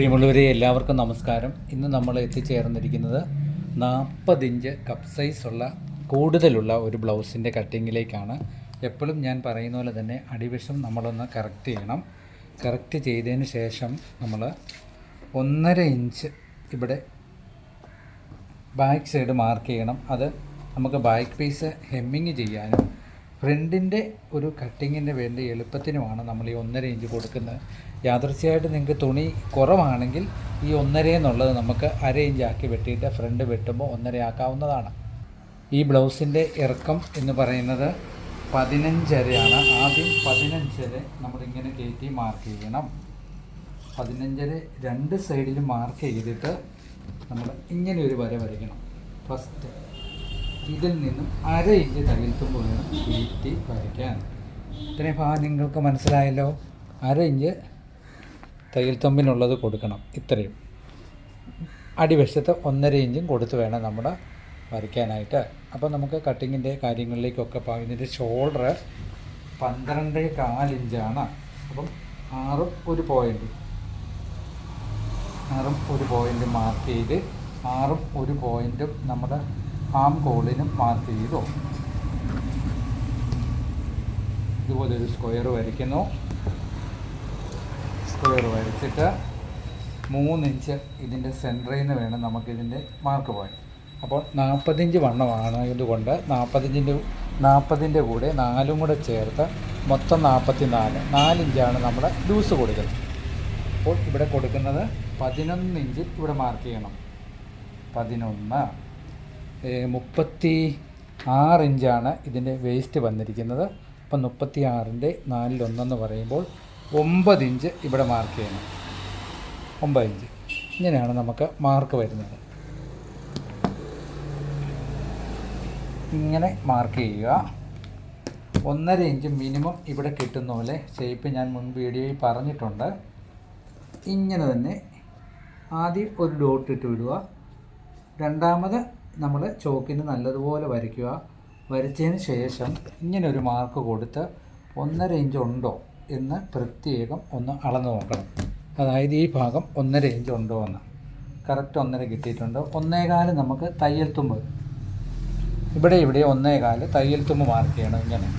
പ്രിയമുള്ളവരെ എല്ലാവർക്കും നമസ്കാരം. ഇന്ന് നമ്മൾ എത്തിച്ചേർന്നിരിക്കുന്നത് നാൽപ്പത് ഇഞ്ച് കപ്പ് സൈസുള്ള കൂടുതലുള്ള ഒരു ബ്ലൗസിന്റെ കട്ടിങ്ങിലേക്കാണ്. എപ്പോഴും ഞാൻ പറയുന്ന പോലെ തന്നെ അടിവശം നമ്മളൊന്ന് കറക്റ്റ് ചെയ്യണം. കറക്റ്റ് ചെയ്തതിന് ശേഷം നമ്മൾ ഒന്നര ഇഞ്ച് ഇവിടെ ബാക്ക് സൈഡ് മാർക്ക് ചെയ്യണം. അത് നമുക്ക് ബാക്ക് പീസ് ഹെമ്മിങ് ചെയ്യാനും ഫ്രണ്ടിന്റെ ഒരു കട്ടിങ്ങിന് വേണ്ടി എളുപ്പത്തിനുമാണ് നമ്മൾ ഈ ഒന്നര ഇഞ്ച് കൊടുക്കുന്നത്. യാദൃശ്യമായിട്ട് നിങ്ങൾക്ക് തുണി കുറവാണെങ്കിൽ ഈ ഒന്നര എന്നുള്ളത് നമുക്ക് അര ഇഞ്ച് ആക്കി വെട്ടിയിട്ട് ഫ്രണ്ട് വെട്ടുമ്പോൾ ഒന്നര ആക്കാവുന്നതാണ്. ഈ ബ്ലൗസിന്റെ ഇറക്കം എന്ന് പറയുന്നത് പതിനഞ്ചരയാണ് ആദ്യം പതിനഞ്ചര നമ്മളിങ്ങനെ കയറ്റി മാർക്ക് ചെയ്യണം. പതിനഞ്ചര രണ്ട് സൈഡിലും മാർക്ക് ചെയ്തിട്ട് നമ്മൾ ഇങ്ങനെ ഒരു വര വരയ്ക്കണം. ഫസ്റ്റ് ഇതിൽ നിന്നും അര ഇഞ്ച് തകൽത്തുമ്പ് വേണം കയറ്റി വരയ്ക്കാൻ ഇത്രയും ഭാഗം നിങ്ങൾക്ക് മനസ്സിലായല്ലോ. അര ഇഞ്ച് തയ്യൽത്തുമ്പിനുള്ളത് കൊടുക്കണം. ഇത്രയും. അടിവശത്ത് ഒന്നര ഇഞ്ചും കൊടുത്ത് വേണം നമ്മൾ വരയ്ക്കാനായിട്ട്. അപ്പോൾ നമുക്ക് കട്ടിങ്ങിന്റെ കാര്യങ്ങളിലേക്കൊക്കെ പോകാം. ഇതിന്റെ ഷോൾഡർ പന്ത്രണ്ട് കാലിഞ്ചാണ് അപ്പം ആറും ഒരു പോയിന്റ് ആറും ഒരു പോയിന്റ് മാർക്ക് ചെയ്ത് ആറും ഒരു പോയിന്റും നമ്മുടെ ആം കോളിന് മാർക്ക് ചെയ്തു. ഇതുപോലെ ഒരു സ്ക്വയർ വരയ്ക്കുന്നു. സ്ക്വയർ വരച്ചിട്ട് മൂന്നിഞ്ച് ഇതിന്റെ സെന്ററിൽ നിന്ന് വേണം നമുക്കിതിന്റെ മാർക്ക് പോയി അപ്പോൾ നാൽപ്പത്തിഞ്ച് വണ്ണമാണ് ഇതുകൊണ്ട് നാൽപ്പത്തിഞ്ചിന്റെ നാൽപ്പതിന്റെ കൂടെ നാലും കൂടെ ചേർത്ത് മൊത്തം നാൽപ്പത്തി നാല് നാലിഞ്ചാണ് നമ്മൾ ലൂസ് കൊടുക്കുന്നത്. അപ്പോൾ ഇവിടെ കൊടുക്കുന്നത് പതിനൊന്ന് ഇഞ്ച് ഇവിടെ മാർക്ക് ചെയ്യണം. പതിനൊന്ന്. മുപ്പത്തി ആറ് ഇഞ്ചാണ് ഇതിന്റെ വേസ്റ്റ് വന്നിരിക്കുന്നത്. അപ്പം മുപ്പത്തി ആറിന്റെ നാലിലൊന്നെന്ന് പറയുമ്പോൾ ഒമ്പത് ഇഞ്ച് ഇവിടെ മാർക്ക് ചെയ്യണം. ഒമ്പത് ഇഞ്ച്. ഇങ്ങനെയാണ് നമുക്ക് മാർക്ക് വരുന്നത്. ഇങ്ങനെ മാർക്ക് ചെയ്യുക. ഒന്നര ഇഞ്ച് മിനിമം ഇവിടെ കിട്ടുന്ന പോലെ ഷേപ്പ് ഞാൻ മുൻ വീഡിയോയിൽ പറഞ്ഞിട്ടുണ്ട്. ഇങ്ങനെ തന്നെ ആദ്യം ഒരു ഡോട്ട് ഇട്ട് വിടുക. രണ്ടാമത് നമ്മൾ ചോക്കിന് നല്ലതുപോലെ വരയ്ക്കുക. വരച്ചതിന് ശേഷം ഇങ്ങനെ ഒരു മാർക്ക് കൊടുത്ത് ഒന്നര ഇഞ്ച് ഉണ്ടോ എന്ന് പ്രത്യേകം ഒന്ന് അളന്ന് നോക്കണം. അതായത് ഈ ഭാഗം ഒന്നര ഇഞ്ച് ഉണ്ടോ എന്ന്. കറക്റ്റ് ഒന്നര കിട്ടിയിട്ടുണ്ട്. ഒന്നേകാൽ നമുക്ക് തയ്യൽ തുമ്പ് ഇവിടെ ഇവിടെ ഒന്നേകാൽ തയ്യൽ തുമ്പ് മാർക്ക് ചെയ്യണം ഇങ്ങനെ.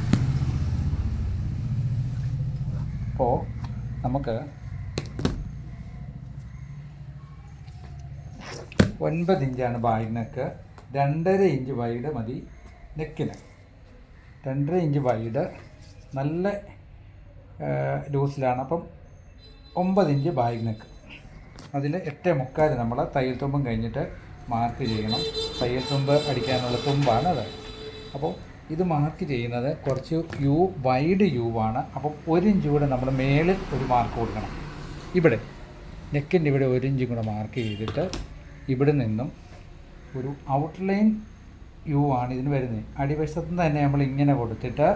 അപ്പോൾ നമുക്ക് ഒൻപത് ഇഞ്ചാണ് ബാഗ് നെക്ക് രണ്ടര ഇഞ്ച് വൈഡ് മതി. നെക്കിന്. രണ്ടര ഇഞ്ച് വൈഡ് നല്ല ലൂസിലാണ്. അപ്പം ഒമ്പത് ഇഞ്ച് ബാഗ് നെക്ക്. അതിൽ എട്ട് മുക്കാൽ നമ്മൾ തയ്യൽ തുമ്പും കഴിഞ്ഞിട്ട് മാർക്ക് ചെയ്യണം. തയ്യൽ തുമ്പ് അടിക്കാനുള്ള തുമ്പാണ് അത്. അപ്പോൾ ഇത് മാർക്ക് ചെയ്യുന്നത് കുറച്ച് യു വൈഡ് യു ആണ്. അപ്പം ഒരു ഇഞ്ച് കൂടെ നമ്മൾ മേളിൽ ഒരു മാർക്ക് കൊടുക്കണം. ഇവിടെ. നെക്കിന്റെ ഇവിടെ ഒരു ഇഞ്ചും കൂടെ മാർക്ക് ചെയ്തിട്ട് ഇവിടെ നിന്നും ഒരു ഔട്ട്ലൈൻ യു ആണ് ഇതിന് വരുന്നത്. അടിവശത്ത് തന്നെ നമ്മൾ ഇങ്ങനെ കൊടുത്തിട്ട്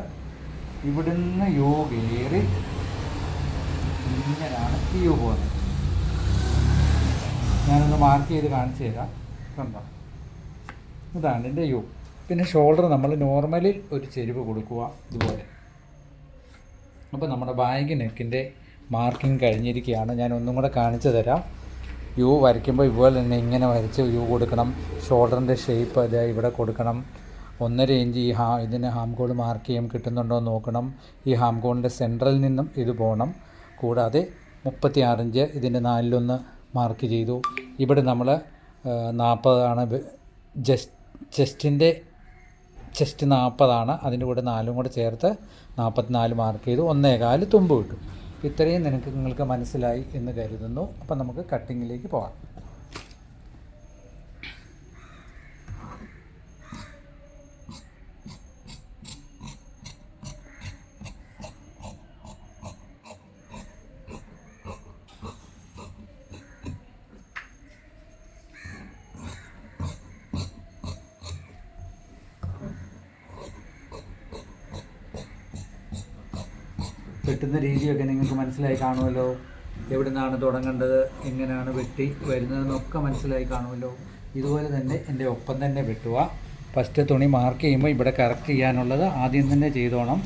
ഇവിടുന്ന് യു കയറി ഇങ്ങനെയാണ് ഈ യു പോകുന്നത്. ഞാനൊന്ന് മാർക്ക് ചെയ്ത് കാണിച്ചു തരാം. കണ്ടോ? ഇതാണ് എന്റെ യു പിന്നെ ഷോൾഡർ നമ്മൾ നോർമലിൽ ഒരു ചെരുവ് കൊടുക്കുക ഇതുപോലെ. അപ്പോൾ നമ്മുടെ ബാഗ് നെക്കിന്റെ മാർക്കിംഗ് കഴിഞ്ഞിരിക്കുകയാണ്. ഞാൻ ഒന്നും കൂടെ കാണിച്ചു തരാം. യു വരയ്ക്കുമ്പോൾ ഇതുപോലെ തന്നെ ഇങ്ങനെ വരച്ച് യു കൊടുക്കണം. ഷോൾഡറിന്റെ ഷേപ്പ് അത് ഇവിടെ കൊടുക്കണം. ഒന്നര ഇഞ്ച് ഈ ഹാ ഇതിന് ഹാം കോഡ് മാർക്ക് ചെയ്യാൻ കിട്ടുന്നുണ്ടോ എന്ന് നോക്കണം. ഈ ഹാം കോഡിന്റെ സെൻട്രൽ നിന്നും ഇത് പോകണം കൂടാതെ മുപ്പത്തി ആറിഞ്ച് ഇതിന്റെ നാലിലൊന്ന് മാർക്ക് ചെയ്തു. ഇവിടെ നമ്മൾ നാൽപ്പതാണ് ജസ്റ്റ് ചെസ്റ്റിന്റെ ചെസ്റ്റ് നാൽപ്പതാണ് അതിന്റെ കൂടെ നാലും കൂടെ ചേർത്ത് നാൽപ്പത്തിനാല് മാർക്ക് ചെയ്തു. ഒന്നേകാൽ തുമ്പ് കിട്ടും. ഇത്രയും നിനക്ക് നിങ്ങൾക്ക് മനസ്സിലായി എന്ന് കരുതുന്നു. അപ്പം നമുക്ക് കട്ടിങ്ങിലേക്ക് പോകാം വെട്ടുന്ന രീതിയൊക്കെ നിങ്ങൾക്ക് മനസ്സിലായി കാണുമല്ലോ. എവിടെ നിന്നാണ് തുടങ്ങേണ്ടത് എങ്ങനെയാണ് വെട്ടി വരുന്നതെന്നൊക്കെ മനസ്സിലായി കാണുമല്ലോ. ഇതുപോലെ തന്നെ എന്റെ ഒപ്പം തന്നെ വെട്ടുക. ഫസ്റ്റ് തുണി മാർക്ക് ചെയ്യുമ്പോൾ ഇവിടെ കറക്റ്റ് ചെയ്യാനുള്ളത് ആദ്യം തന്നെ ചെയ്തോണം.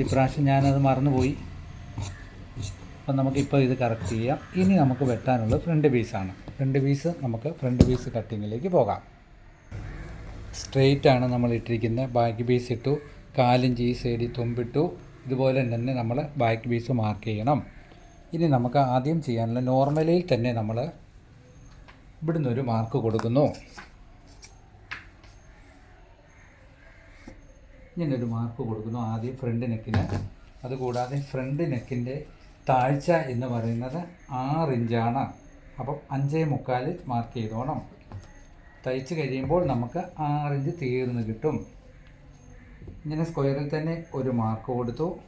ഇപ്രാവശ്യം ഞാനത് മറന്നുപോയി. അപ്പം നമുക്കിപ്പോൾ ഇത് കറക്റ്റ് ചെയ്യാം. ഇനി നമുക്ക് വെട്ടാനുള്ളത് ഫ്രണ്ട് പീസാണ് ഫ്രണ്ട് പീസ് നമുക്ക് ഫ്രണ്ട് പീസ് കട്ടിങ്ങിലേക്ക് പോകാം. സ്ട്രെയിറ്റാണ് നമ്മൾ ഇട്ടിരിക്കുന്നത്. ബാക്ക് പീസ് ഇട്ടു. കാലിഞ്ച് ഈ സൈഡിൽ തുമ്പിട്ടു. ഇതുപോലെ തന്നെ നമ്മൾ ബാക്ക് പീസ് മാർക്ക് ചെയ്യണം. ഇനി നമുക്ക് ആദ്യം ചെയ്യാനുള്ള നോർമലിൽ തന്നെ നമ്മൾ ഇവിടുന്ന് ഒരു മാർക്ക് കൊടുക്കുന്നു. ഇങ്ങനൊരു മാർക്ക് കൊടുക്കുന്നു ആദ്യം ഫ്രണ്ട് നെക്കിന് അതുകൂടാതെ ഫ്രണ്ട് നെക്കിന്റെ താഴ്ച എന്ന് പറയുന്നത് ആറ് ഇഞ്ചാണ് അപ്പം അഞ്ചേ മുക്കാൽ മാർക്ക് ചെയ്തോണം. തയ്ച്ച് കഴിയുമ്പോൾ നമുക്ക് ആറിഞ്ച് തീർന്ന് കിട്ടും. ഇങ്ങനെ സ്ക്വയറിൽ തന്നെ ഒരു മാർക്ക് കൊടുത്തു.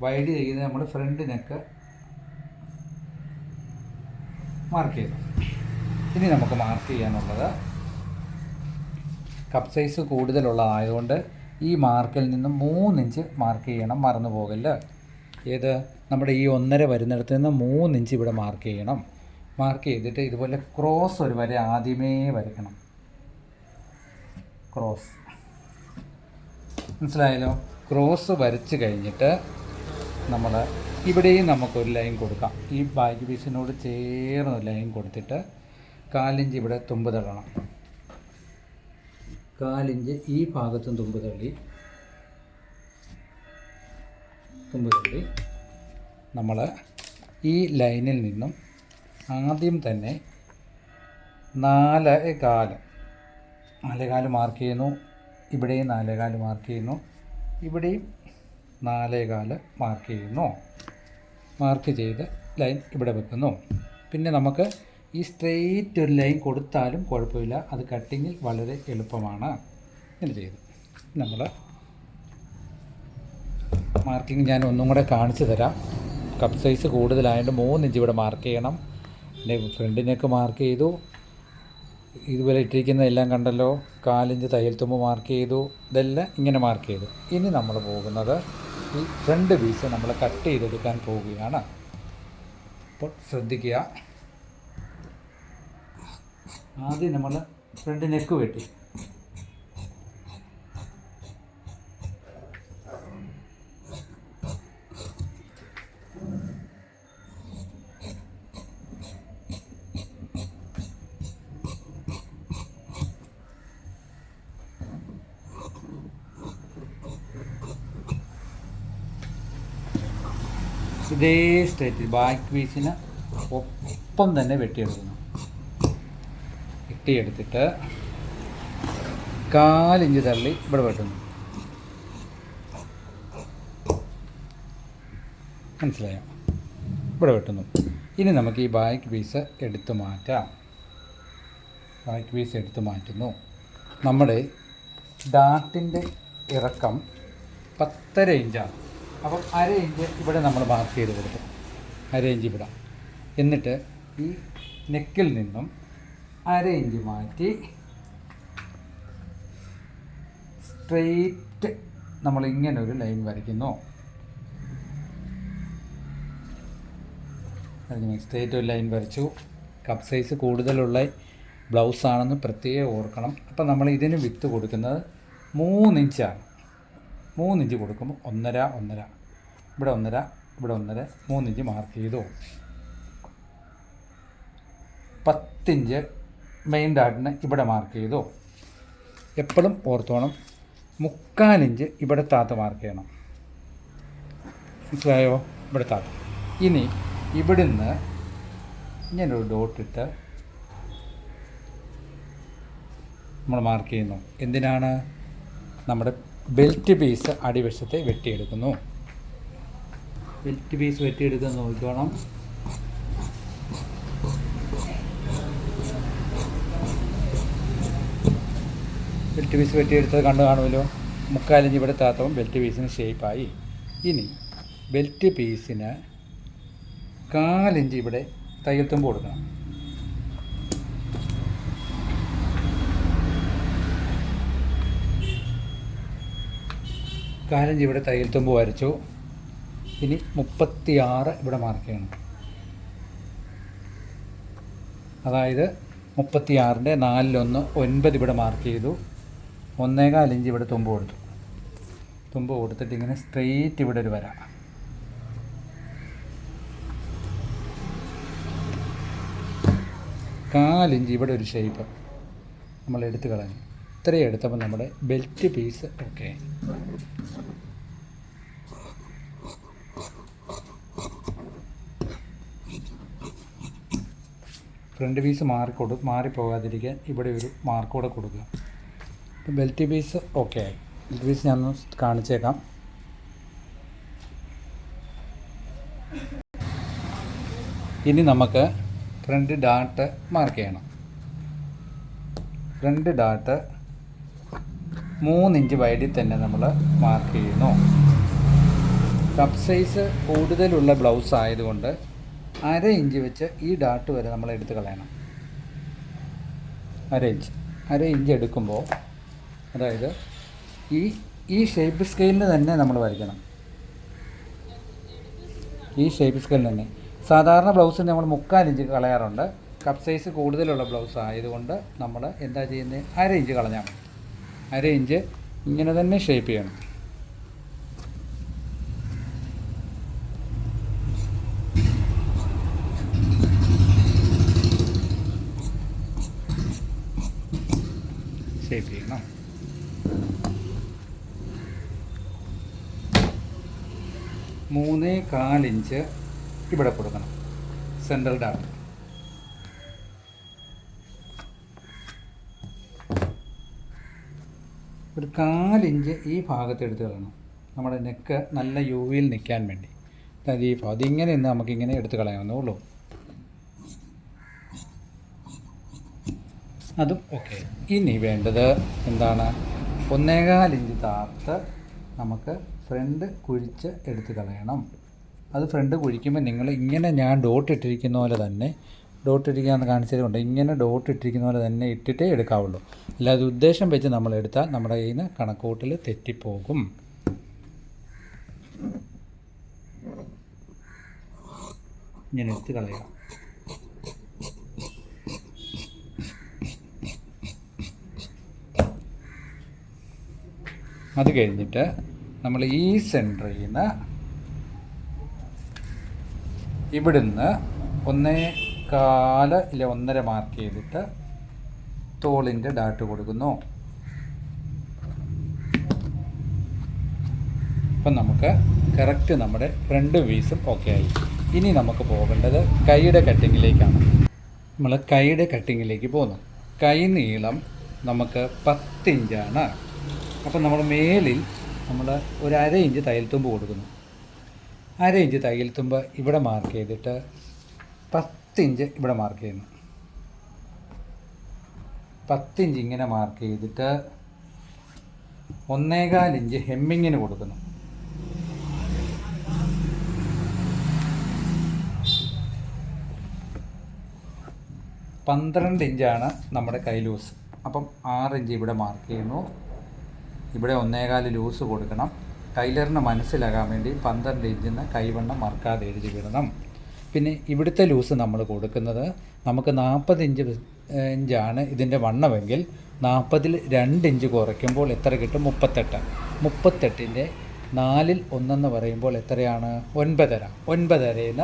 വൈഡ് ചെയ്ത് നമ്മൾ ഫ്രണ്ട് നെക്ക് മാർക്ക് ചെയ്തു. ഇനി നമുക്ക് മാർക്ക് ചെയ്യാനുള്ളത് കപ്പ് സൈസ് കൂടുതലുള്ളതായതുകൊണ്ട് ഈ മാർക്കിൽ നിന്ന് മൂന്നിഞ്ച് മാർക്ക് ചെയ്യണം മറന്നു പോകല്ല? ഏത്? നമ്മുടെ ഈ ഒന്നര വരുന്നിടത്ത് നിന്ന് മൂന്നിഞ്ച് ഇവിടെ മാർക്ക് ചെയ്യണം. മാർക്ക് ചെയ്തിട്ട് ഇതുപോലെ ക്രോസ് ഒരു വര ആദ്യമേ വരയ്ക്കണം. ക്രോസ് മനസ്സിലായല്ലോ? ക്രോസ് വരച്ച് കഴിഞ്ഞിട്ട് നമ്മൾ ഇവിടെയും നമുക്കൊരു ലൈൻ കൊടുക്കാം. ഈ ബാക്ക് പീസിനോട് ചേർന്ന് ലൈൻ കൊടുത്തിട്ട് കാലിഞ്ച് ഇവിടെ തുമ്പ് തള്ളണം കാലിഞ്ച് ഈ ഭാഗത്തും തുമ്പ് തള്ളി തുമ്പ് തള്ളി നമ്മൾ ഈ ലൈനിൽ നിന്നും ആദ്യം തന്നെ നാല് കാൽ നാല് കാൽ മാർക്ക് ചെയ്യുന്നു. ഇവിടെയും നാലേകാൽ മാർക്ക് ചെയ്യുന്നു. ഇവിടെയും നാലേകാൽ മാർക്ക് ചെയ്യുന്നു. മാർക്ക് ചെയ്ത് ലൈൻ ഇവിടെ വെക്കുന്നു. പിന്നെ നമുക്ക് ഈ സ്ട്രെയിറ്റ് ഒരു ലൈൻ കൊടുത്താലും കുഴപ്പമില്ല. അത് കട്ടിങ്ങിൽ വളരെ എളുപ്പമാണ്. ഇങ്ങനെ ചെയ്തു. നമ്മൾ മാർക്കിംഗ് ഞാൻ ഒന്നും കൂടെ കാണിച്ചു തരാം. കപ്പ് സൈസ് കൂടുതലായതുകൊണ്ട് മൂന്ന് ഇഞ്ച് ഇവിടെ മാർക്ക് ചെയ്യണം. പിന്നെ ഫ്രണ്ടിനൊക്കെ മാർക്ക് ചെയ്തു. ഇതുപോലെ ഇട്ടിരിക്കുന്ന എല്ലാം കണ്ടല്ലോ. കാലിഞ്ച് തയ്യൽ തുമ്പ് മാർക്ക് ചെയ്തു. ഇതെല്ലാം ഇങ്ങനെ മാർക്ക് ചെയ്തു. ഇനി നമ്മൾ പോകുന്നത് ഈ ഫ്രണ്ട് പീസ് നമ്മൾ കട്ട് ചെയ്തെടുക്കാൻ പോവുകയാണ്. അപ്പോൾ ശ്രദ്ധിക്കുക. ആദ്യം നമ്മൾ ഫ്രണ്ട് നെക്ക് വെട്ടി. ഇതേ സ്റ്റേറ്റിൽ ബാക്ക് പീസിന് ഒപ്പം തന്നെ വെട്ടിയെടുക്കുന്നു. വെട്ടിയെടുത്തിട്ട് കാലിഞ്ച് തള്ളി ഇവിടെ വെട്ടുന്നു. മനസ്സിലായോ? ഇവിടെ വെട്ടുന്നു. ഇനി നമുക്ക് ഈ ബാക്ക് പീസ് എടുത്തു മാറ്റാം. ബാക്ക് പീസ് എടുത്തു മാറ്റുന്നു. നമ്മുടെ ഡാർട്ടിന്റെ ഇറക്കം പത്തര ഇഞ്ചാണ്. അപ്പം അര ഇഞ്ച് ഇവിടെ നമ്മൾ മാർക്ക് ചെയ്ത് കൊടുക്കും. അര ഇഞ്ച് ഇവിടെ. എന്നിട്ട് ഈ നെക്കിൽ നിന്നും അര ഇഞ്ച് മാറ്റി സ്ട്രെയിറ്റ് നമ്മൾ ഇങ്ങനെ ഒരു ലൈൻ വരയ്ക്കുന്നു. സ്ട്രെയിറ്റ് ഒരു ലൈൻ വരച്ചു. കപ്പ് സൈസ് കൂടുതലുള്ള ബ്ലൗസ് ആണെന്ന് പ്രത്യേകം ഓർക്കണം. അപ്പം നമ്മൾ ഇതിന് വിത്ത് കൊടുക്കുന്നത് മൂന്നിഞ്ചാണ് മൂന്നിഞ്ച് കൊടുക്കുമ്പോൾ ഒന്നര ഒന്നര. ഇവിടെ ഒന്നര ഇവിടെ ഒന്നര. മൂന്നിഞ്ച് മാർക്ക് ചെയ്തു. പത്തിഞ്ച് മെയിൻ ഡാട്ടിന് ഇവിടെ മാർക്ക് ചെയ്തു. എപ്പോഴും ഓർത്തോണം. മുക്കാലിഞ്ച് ഇവിടെ താത്ത് മാർക്ക് ചെയ്യണം. മനസ്സിലായോ? ഇവിടെ താത്ത്. ഇനി ഇവിടുന്ന് ഇങ്ങനൊരു ഡോട്ടിട്ട് നമ്മൾ മാർക്ക് ചെയ്യുന്നു. എന്തിനാണ്? നമ്മുടെ ബെൽറ്റ് പീസ് അടിവശത്തെ വെട്ടിയെടുക്കുന്നു. ബെൽറ്റ് പീസ് വെട്ടിയെടുക്കുന്നത് നോക്കിക്കോണം. ബെൽറ്റ് പീസ് വെട്ടിയെടുത്തത് കണ്ടു കാണുമല്ലോ? മുക്കാലിഞ്ച് ഇവിടെ താത്തവും ബെൽറ്റ് പീസിന് ഷേപ്പായി ഇനി ബെൽറ്റ് പീസിന് കാലിഞ്ച് ഇവിടെ തയ്യൽ തുമ്പ് കൊടുക്കണം. കാലഞ്ച് ഇവിടെ തയ്യൽ തുമ്പ് വരച്ചു. ഇനി മുപ്പത്തി ആറ് ഇവിടെ മാർക്ക് ചെയ്യണം. അതായത് മുപ്പത്തിയാറിന്റെ നാലിലൊന്ന് ഒൻപത് ഇവിടെ മാർക്ക് ചെയ്തു. ഒന്നേകാൽ ഇഞ്ച് ഇവിടെ തുമ്പ് കൊടുത്തു. തുമ്പ് കൊടുത്തിട്ട് ഇങ്ങനെ സ്ട്രെയിറ്റ് ഇവിടെ ഒരു വര. കാലിഞ്ച് ഇവിടെ ഒരു ഷേപ്പ് നമ്മൾ എടുത്ത് കളഞ്ഞു. ഇത്രയും എടുത്തപ്പോൾ നമ്മുടെ belt piece okay front piece മാറി കൊടു മാറി മാറിപ്പോകാതിരിക്കാൻ ഇവിടെ ഒരു മാർക്ക് കൂടെ കൊടുക്കുക. ഇപ്പം ബെൽറ്റ് പീസ് ഓക്കെ ആയി. ബെൽറ്റ് പീസ് ഞാൻ കാണിച്ചേക്കാം. ഇനി നമുക്ക് ഫ്രണ്ട് ഡാട്ട് മാർക്ക് ചെയ്യണം. ഫ്രണ്ട് ഡാട്ട് മൂന്നിഞ്ച് വൈഡിൽ തന്നെ നമ്മൾ മാർക്ക് ചെയ്യുന്നു. കപ്പ് സൈസ് കൂടുതലുള്ള ബ്ലൗസ് ആയതുകൊണ്ട് അര ഇഞ്ച് വെച്ച് ഈ ഡാട്ട് വരെ നമ്മൾ എടുത്ത് കളയണം. അര ഇഞ്ച്. അര ഇഞ്ച് എടുക്കുമ്പോൾ അതായത് ഈ ഈ ഷേപ്പ് സ്കെയിലിന് തന്നെ നമ്മൾ വരയ്ക്കണം. ഈ ഷേപ്പ് സ്കെയിലിന് തന്നെ. സാധാരണ ബ്ലൗസിന് നമ്മൾ മുക്കാൽ ഇഞ്ച് കളയാറുണ്ട്. കപ്പ് സൈസ് കൂടുതലുള്ള ബ്ലൗസ് ആയതുകൊണ്ട് നമ്മൾ എന്താ ചെയ്യുന്നത്? അര ഇഞ്ച് കളഞ്ഞാൽ മതി. അര ഇഞ്ച് ഇങ്ങനെ തന്നെ ഷേപ്പ് ചെയ്യണം. ഷേപ്പ് ചെയ്യണം മൂന്ന് കാലിഞ്ച് ഇവിടെ കൊടുക്കണം. സെൻട്രൽ ഡാട്ട് ഒരു കാലിഞ്ച് ഈ ഭാഗത്ത് എടുത്ത് കളയണം. നമ്മുടെ നെക്ക് നല്ല യുവിയിൽ നിൽക്കാൻ വേണ്ടി. അതായത് ഈ ഭാഗം അതിങ്ങനെ നിന്ന് നമുക്കിങ്ങനെ എടുത്ത് കളയാവുന്നേ ഉള്ളൂ. അതും ഓക്കെ. ഇനി വേണ്ടത് എന്താണ്? ഒന്നേകാൽ ഇഞ്ച് താർത്ത് നമുക്ക് ഫ്രണ്ട് കുഴിച്ച് എടുത്ത് കളയണം. അത് ഫ്രണ്ട് കുഴിക്കുമ്പോൾ നിങ്ങൾ ഇങ്ങനെ ഞാൻ ഡോട്ട് ഇട്ടിരിക്കുന്ന പോലെ തന്നെ ഡോട്ട് ഇട്ടിരിക്കാന്ന് കാണിച്ചതുകൊണ്ട് ഇങ്ങനെ ഡോട്ട് ഇട്ടിരിക്കുന്ന പോലെ തന്നെ ഇട്ടിട്ടേ എടുക്കാവുള്ളൂ. അല്ലാതെ ഉദ്ദേശം വെച്ച് നമ്മൾ എടുത്താൽ നമ്മുടെ കയ്യിൽ നിന്ന് കണക്കൂട്ടിൽ തെറ്റിപ്പോകും. ഇങ്ങനെ എടുത്ത് കളയുക അത് കഴിഞ്ഞിട്ട് നമ്മൾ ഈ സെന്ററിൽ നിന്ന് ഇവിടുന്ന് ഒന്നേ കാൽ ഇല്ല ഒന്നര മാർക്ക് ചെയ്തിട്ട് തോളിന്റെ ഡാട്ട് കൊടുക്കുന്നു. അപ്പം നമുക്ക് കറക്റ്റ് നമ്മുടെ ഫ്രണ്ട് വീസും ഓക്കെ ആയി. ഇനി നമുക്ക് പോകേണ്ടത് കൈയുടെ കട്ടിങ്ങിലേക്കാണ് നമ്മൾ കൈയുടെ കട്ടിങ്ങിലേക്ക് പോകുന്നു. കൈ നീളം നമുക്ക് പത്തിഞ്ചാണ്. അപ്പം നമ്മൾ മേലിൽ നമ്മൾ ഒരു അര ഇഞ്ച് തയ്യൽത്തുമ്പ് കൊടുക്കുന്നു. അര ഇഞ്ച് തയ്യൽത്തുമ്പ് ഇവിടെ മാർക്ക് ചെയ്തിട്ട് പത്തിഞ്ച് ഇവിടെ മാർക്ക് ചെയ്യുന്നു. പത്തിഞ്ച് ഇങ്ങനെ മാർക്ക് ചെയ്തിട്ട് ഒന്നേകാൽ ഇഞ്ച് ഹെമ്മിങ്ങിന് കൊടുക്കുന്നു. പന്ത്രണ്ട് ഇഞ്ചാണ് നമ്മുടെ കൈ ലൂസ് അപ്പം ആറ് ഇഞ്ച് ഇവിടെ മാർക്ക് ചെയ്യുന്നു. ഇവിടെ ഒന്നേകാൽ ലൂസ് കൊടുക്കണം. ടൈലറിന് മനസ്സിലാകാൻ വേണ്ടി പന്ത്രണ്ട് ഇഞ്ചിന്ന് കൈവണ്ണം മറക്കാതെ എഴുതി വിടണം. പിന്നെ ഇവിടുത്തെ ലൂസ് നമ്മൾ കൊടുക്കുന്നത് നമുക്ക് നാൽപ്പത് ഇഞ്ച് ഇഞ്ചാണ് ഇതിന്റെ വണ്ണമെങ്കിൽ നാൽപ്പതിൽ രണ്ട് ഇഞ്ച് കുറയ്ക്കുമ്പോൾ എത്ര കിട്ടും? മുപ്പത്തെട്ട്. മുപ്പത്തെട്ടിന്റെ നാലിൽ ഒന്നെന്ന് പറയുമ്പോൾ എത്രയാണ്? ഒൻപതര. ഒൻപതരയിൽ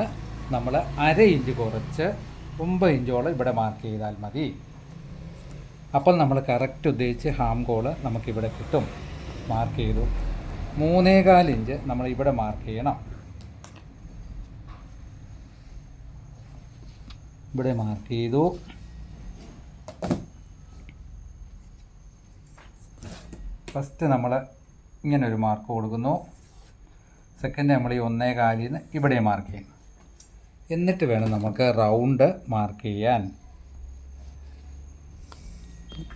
നമ്മൾ അര ഇഞ്ച് കുറച്ച് ഒമ്പത് ഇഞ്ചോളം ഇവിടെ മാർക്ക് ചെയ്താൽ മതി. അപ്പോൾ നമ്മൾ കറക്റ്റ് ഉദ്ദേശിച്ച് ഹാം കോൾ നമുക്കിവിടെ കിട്ടും. മാർക്ക് ചെയ്തു. മൂന്നേകാൽ ഇഞ്ച് നമ്മൾ ഇവിടെ മാർക്ക് ചെയ്യണം. ഇവിടെ മാർക്ക് ചെയ്തു. ഫസ്റ്റ് നമ്മൾ ഇങ്ങനെ ഒരു മാർക്ക് കൊടുക്കുന്നു. സെക്കൻഡ് നമ്മൾ ഈ ഒന്നേ കാലിൽ നിന്ന് ഇവിടെ മാർക്ക് ചെയ്യുന്നു എന്നിട്ട് വേണം നമുക്ക് റൗണ്ട് മാർക്ക് ചെയ്യാൻ.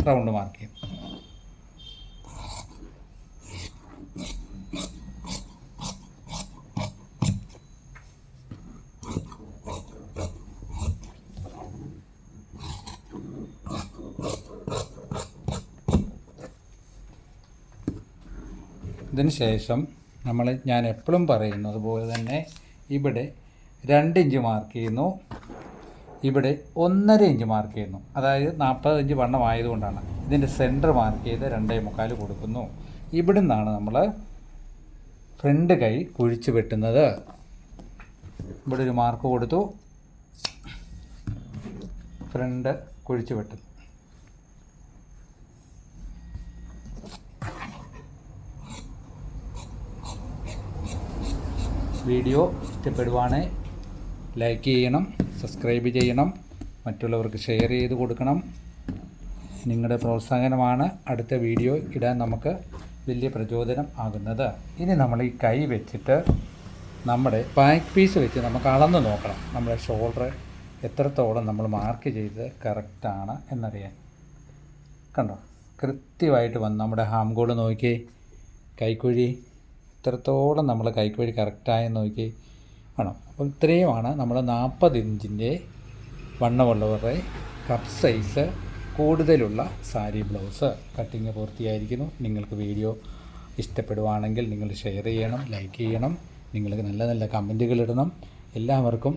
റൗണ്ട് മാർക്ക് ചെയ്യും. ഇതിന് ശേഷം നമ്മൾ ഞാൻ എപ്പോഴും പറയുന്നത് പോലെ തന്നെ ഇവിടെ രണ്ട് ഇഞ്ച് മാർക്ക് ചെയ്യുന്നു. ഇവിടെ ഒന്നര ഇഞ്ച് മാർക്ക് ചെയ്യുന്നു. അതായത് നാൽപ്പത് ഇഞ്ച് വണ്ണം ആയതുകൊണ്ടാണ് ഇതിന്റെ സെന്റർ മാർക്ക് ചെയ്ത് രണ്ടേ മുക്കാൽ കൊടുക്കുന്നു. ഇവിടെ നിന്നാണ് നമ്മൾ ഫ്രണ്ട് കൈ കുഴിച്ച് വെട്ടുന്നത്. ഇവിടെ ഒരു മാർക്ക് കൊടുത്തു. ഫ്രണ്ട് കുഴിച്ച് വെട്ടുന്നു വീഡിയോ ഇഷ്ടപ്പെടുവാണെങ്കിൽ ലൈക്ക് ചെയ്യണം. സബ്സ്ക്രൈബ് ചെയ്യണം. മറ്റുള്ളവർക്ക് ഷെയർ ചെയ്ത് കൊടുക്കണം. നിങ്ങളുടെ പ്രോത്സാഹനമാണ് അടുത്ത വീഡിയോ ഇടാൻ നമുക്ക് വലിയ പ്രചോദനം ആകുന്നത്. ഇനി നമ്മൾ ഈ കൈ വെച്ചിട്ട് നമ്മുടെ ബാക്ക് പീസ് വെച്ച് നമുക്ക് അളന്ന് നോക്കണം. നമ്മുടെ ഷോൾഡർ എത്രത്തോളം നമ്മൾ മാർക്ക് ചെയ്ത് കറക്റ്റാണ് എന്നറിയാൻ. കണ്ടോ? കൃത്യമായിട്ട് വന്ന് നമ്മുടെ ഹാം ഗോൾ നോക്കി കൈക്കുഴി എത്രത്തോളം നമ്മൾ കൈക്കുഴി കറക്റ്റായെന്ന് നോക്കി ആണോ അപ്പം ഇത്രയുമാണ് നമ്മൾ നാൽപ്പത് ഇഞ്ചിന്റെ വണ്ണമുള്ളവരുടെ കപ്പ് സൈസ് കൂടുതലുള്ള സാരി ബ്ലൗസ്. കട്ടിങ് പൂർത്തിയായിരിക്കുന്നു. നിങ്ങൾക്ക് വീഡിയോ ഇഷ്ടപ്പെടുവാണെങ്കിൽ നിങ്ങൾ ഷെയർ ചെയ്യണം ലൈക്ക് ചെയ്യണം. നിങ്ങൾക്ക് നല്ല നല്ല കമന്റുകൾ ഇടണം. എല്ലാവർക്കും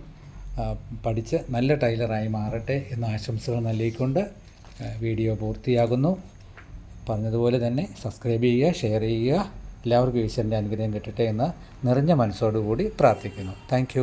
പഠിച്ച് നല്ല ടൈലറായി മാറട്ടെ എന്ന ആശംസകൾ നൽകിക്കൊണ്ട് വീഡിയോ പൂർത്തിയാകുന്നു. പറഞ്ഞതുപോലെ തന്നെ സബ്സ്ക്രൈബ് ചെയ്യുക ഷെയർ ചെയ്യുക. എല്ലാവർക്കും ഈശ്വരന്റെ അനുഗ്രഹം കിട്ടട്ടെ എന്ന് നിറഞ്ഞ മനസ്സോടുകൂടി പ്രാർത്ഥിക്കുന്നു. താങ്ക്